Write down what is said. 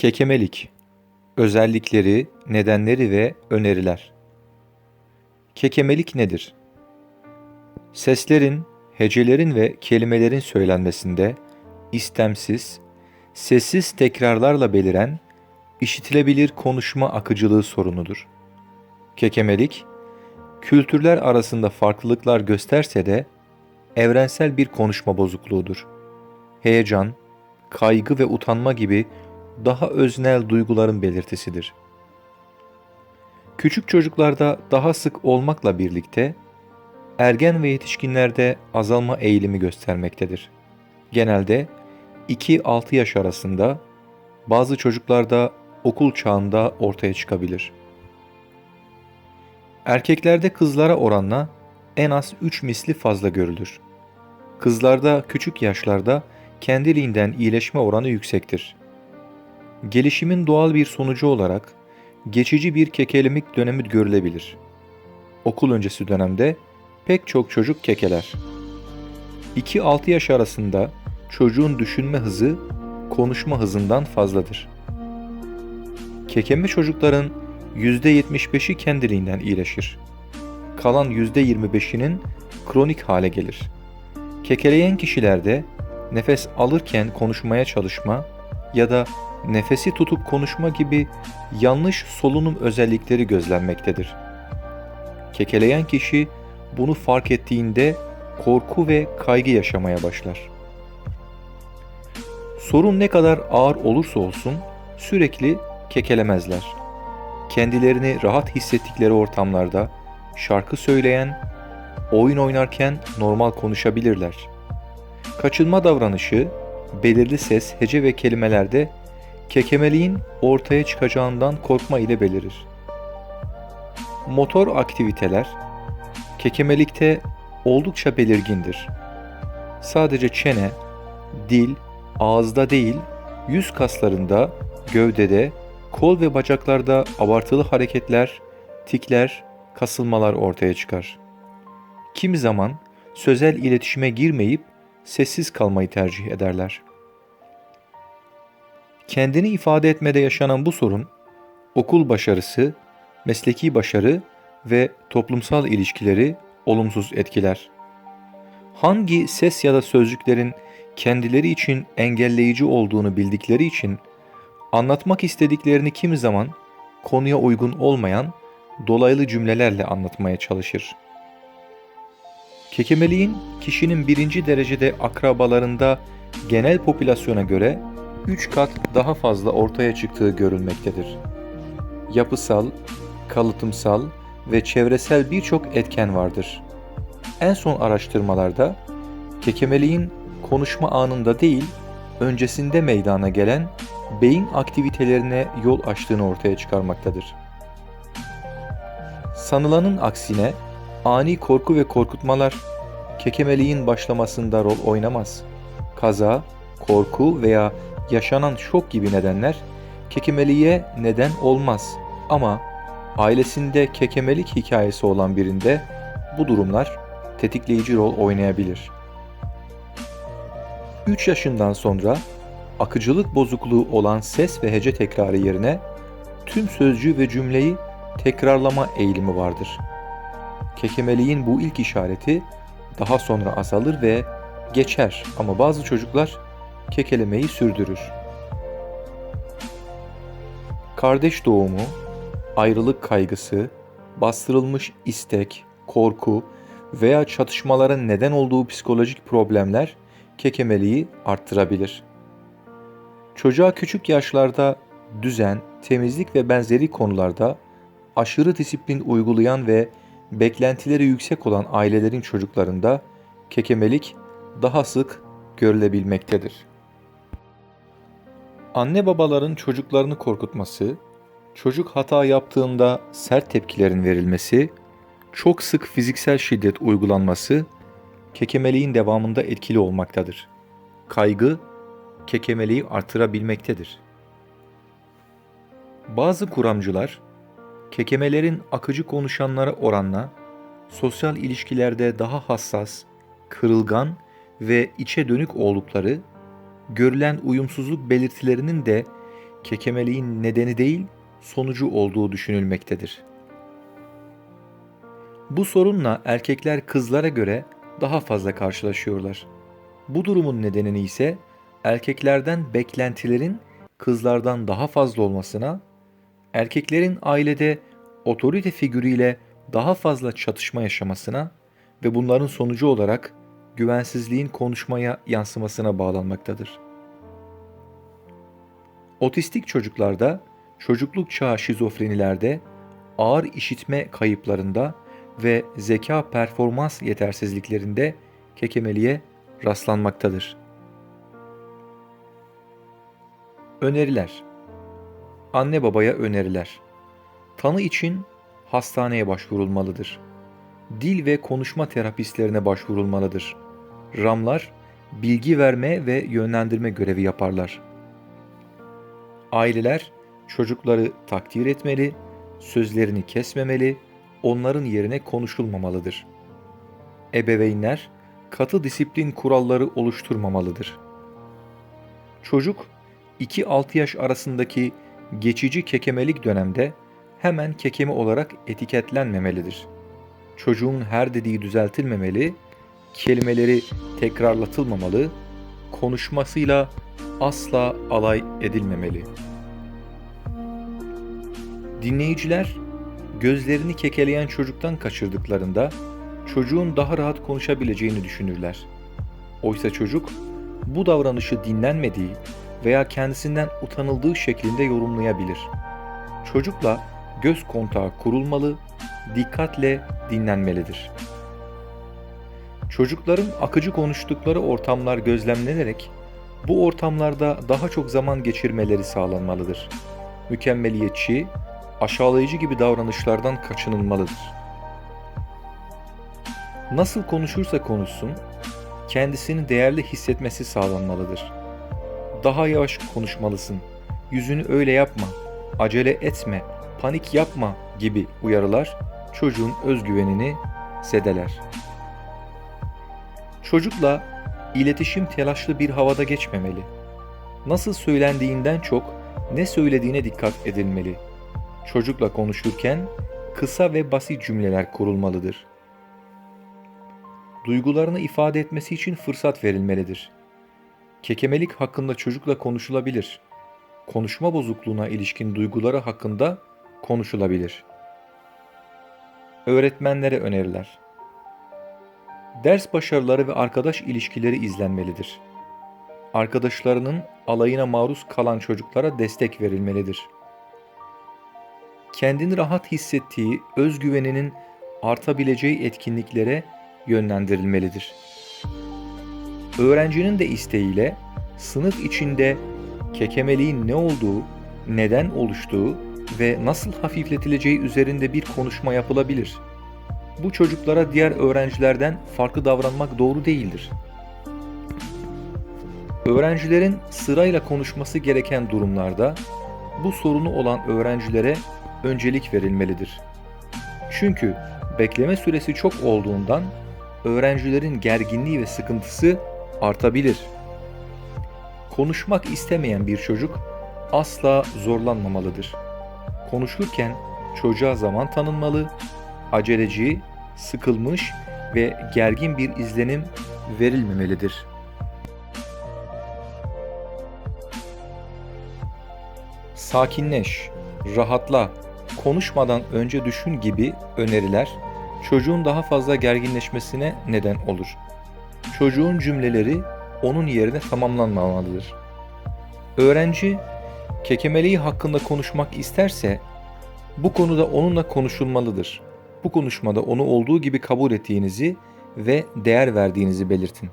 Kekemelik Özellikleri, nedenleri ve öneriler Kekemelik nedir? Seslerin, hecelerin ve kelimelerin söylenmesinde istemsiz, sessiz tekrarlarla beliren, işitilebilir konuşma akıcılığı sorunudur. Kekemelik, kültürler arasında farklılıklar gösterse de evrensel bir konuşma bozukluğudur. Heyecan, kaygı ve utanma gibi daha öznel duyguların belirtisidir. Küçük çocuklarda daha sık olmakla birlikte ergen ve yetişkinlerde azalma eğilimi göstermektedir. Genelde 2-6 yaş arasında, bazı çocuklarda okul çağında ortaya çıkabilir. Erkeklerde kızlara oranla en az 3 misli fazla görülür. Kızlarda küçük yaşlarda kendiliğinden iyileşme oranı yüksektir. Gelişimin doğal bir sonucu olarak geçici bir kekelemik dönemi görülebilir. Okul öncesi dönemde pek çok çocuk kekeler. 2-6 yaş arasında çocuğun düşünme hızı konuşma hızından fazladır. Kekeme çocukların %75'i kendiliğinden iyileşir. Kalan %25'inin kronik hale gelir. Kekeleyen kişilerde nefes alırken konuşmaya çalışma ya da nefesi tutup konuşma gibi yanlış solunum özellikleri gözlenmektedir. Kekeleyen kişi bunu fark ettiğinde korku ve kaygı yaşamaya başlar. Sorun ne kadar ağır olursa olsun sürekli kekelemezler. Kendilerini rahat hissettikleri ortamlarda şarkı söyleyen, oyun oynarken normal konuşabilirler. Kaçınma davranışı belirli ses, hece ve kelimelerde kekemeliğin ortaya çıkacağından korkma ile belirir. Motor aktiviteler kekemelikte oldukça belirgindir. Sadece çene, dil, ağızda değil, yüz kaslarında, gövdede, kol ve bacaklarda abartılı hareketler, tikler, kasılmalar ortaya çıkar. Kimi zaman sözel iletişime girmeyip sessiz kalmayı tercih ederler. Kendini ifade etmede yaşanan bu sorun, okul başarısı, mesleki başarı ve toplumsal ilişkileri olumsuz etkiler. Hangi ses ya da sözcüklerin kendileri için engelleyici olduğunu bildikleri için anlatmak istediklerini kimi zaman konuya uygun olmayan dolaylı cümlelerle anlatmaya çalışır. Kekemeliğin kişinin birinci derecede akrabalarında genel popülasyona göre 3 kat daha fazla ortaya çıktığı görülmektedir. Yapısal, kalıtımsal ve çevresel birçok etken vardır. En son araştırmalarda kekemeliğin konuşma anında değil, öncesinde meydana gelen beyin aktivitelerine yol açtığını ortaya çıkarmaktadır. Sanılanın aksine ani korku ve korkutmalar kekemeliğin başlamasında rol oynamaz. Kaza, korku veya yaşanan şok gibi nedenler kekemeliğe neden olmaz ama ailesinde kekemelik hikayesi olan birinde bu durumlar tetikleyici rol oynayabilir. 3 yaşından sonra akıcılık bozukluğu olan ses ve hece tekrarı yerine tüm sözcüğü ve cümleyi tekrarlama eğilimi vardır. Kekemeliğin bu ilk işareti daha sonra azalır ve geçer ama bazı çocuklar kekelemeyi sürdürür. Kardeş doğumu, ayrılık kaygısı, bastırılmış istek, korku veya çatışmaların neden olduğu psikolojik problemler kekemeliği arttırabilir. Çocuğa küçük yaşlarda düzen, temizlik ve benzeri konularda aşırı disiplin uygulayan ve beklentileri yüksek olan ailelerin çocuklarında kekemelik daha sık görülebilmektedir. Anne babaların çocuklarını korkutması, çocuk hata yaptığında sert tepkilerin verilmesi, çok sık fiziksel şiddet uygulanması kekemeliğin devamında etkili olmaktadır. Kaygı kekemeliği artırabilmektedir. Bazı kuramcılar kekemelerin akıcı konuşanlara oranla sosyal ilişkilerde daha hassas, kırılgan ve içe dönük oldukları, görülen uyumsuzluk belirtilerinin de kekemeliğin nedeni değil, sonucu olduğu düşünülmektedir. Bu sorunla erkekler kızlara göre daha fazla karşılaşıyorlar. Bu durumun nedenini ise erkeklerden beklentilerin kızlardan daha fazla olmasına, erkeklerin ailede otorite figürüyle daha fazla çatışma yaşamasına ve bunların sonucu olarak güvensizliğin konuşmaya yansımasına bağlanmaktadır. Otistik çocuklarda, çocukluk çağı şizofrenilerde, ağır işitme kayıplarında ve zeka performans yetersizliklerinde kekemeliğe rastlanmaktadır. Öneriler Anne babaya öneriler. Tanı için hastaneye başvurulmalıdır. Dil ve konuşma terapistlerine başvurulmalıdır. RAM'lar bilgi verme ve yönlendirme görevi yaparlar. Aileler çocukları takdir etmeli, sözlerini kesmemeli, onların yerine konuşulmamalıdır. Ebeveynler katı disiplin kuralları oluşturmamalıdır. Çocuk 2-6 yaş arasındaki geçici kekemelik dönemde hemen kekeme olarak etiketlenmemelidir. Çocuğun her dediği düzeltilmemeli, kelimeleri tekrarlatılmamalı, konuşmasıyla asla alay edilmemeli. Dinleyiciler gözlerini kekeleyen çocuktan kaçırdıklarında çocuğun daha rahat konuşabileceğini düşünürler. Oysa çocuk bu davranışı dinlenmediği veya kendisinden utanıldığı şeklinde yorumlayabilir. Çocukla göz kontağı kurulmalı, dikkatle dinlenmelidir. Çocukların akıcı konuştukları ortamlar gözlemlenerek bu ortamlarda daha çok zaman geçirmeleri sağlanmalıdır. Mükemmeliyetçi, aşağılayıcı gibi davranışlardan kaçınılmalıdır. Nasıl konuşursa konuşsun, kendisini değerli hissetmesi sağlanmalıdır. Daha yavaş konuşmalısın, yüzünü öyle yapma, acele etme, panik yapma gibi uyarılar çocuğun özgüvenini zedeler. Çocukla iletişim telaşlı bir havada geçmemeli. Nasıl söylendiğinden çok ne söylediğine dikkat edilmeli. Çocukla konuşurken kısa ve basit cümleler kurulmalıdır. Duygularını ifade etmesi için fırsat verilmelidir. Kekemelik hakkında çocukla konuşulabilir. Konuşma bozukluğuna ilişkin duyguları hakkında konuşulabilir. Öğretmenlere öneriler. Ders başarıları ve arkadaş ilişkileri izlenmelidir. Arkadaşlarının alayına maruz kalan çocuklara destek verilmelidir. Kendini rahat hissettiği özgüveninin artabileceği etkinliklere yönlendirilmelidir. Öğrencinin de isteğiyle sınıf içinde kekemeliğin ne olduğu, neden oluştuğu ve nasıl hafifletileceği üzerinde bir konuşma yapılabilir. Bu çocuklara diğer öğrencilerden farklı davranmak doğru değildir. Öğrencilerin sırayla konuşması gereken durumlarda bu sorunu olan öğrencilere öncelik verilmelidir. Çünkü bekleme süresi çok olduğundan öğrencilerin gerginliği ve sıkıntısı artabilir. Konuşmak istemeyen bir çocuk asla zorlanmamalıdır. Konuşurken çocuğa zaman tanınmalı, aceleci, sıkılmış ve gergin bir izlenim verilmemelidir. Sakinleş, rahatla, konuşmadan önce düşün gibi öneriler çocuğun daha fazla gerginleşmesine neden olur. Çocuğun cümleleri onun yerine tamamlanmamalıdır. Öğrenci kekemeliği hakkında konuşmak isterse bu konuda onunla konuşulmalıdır. Bu konuşmada onu olduğu gibi kabul ettiğinizi ve değer verdiğinizi belirtin.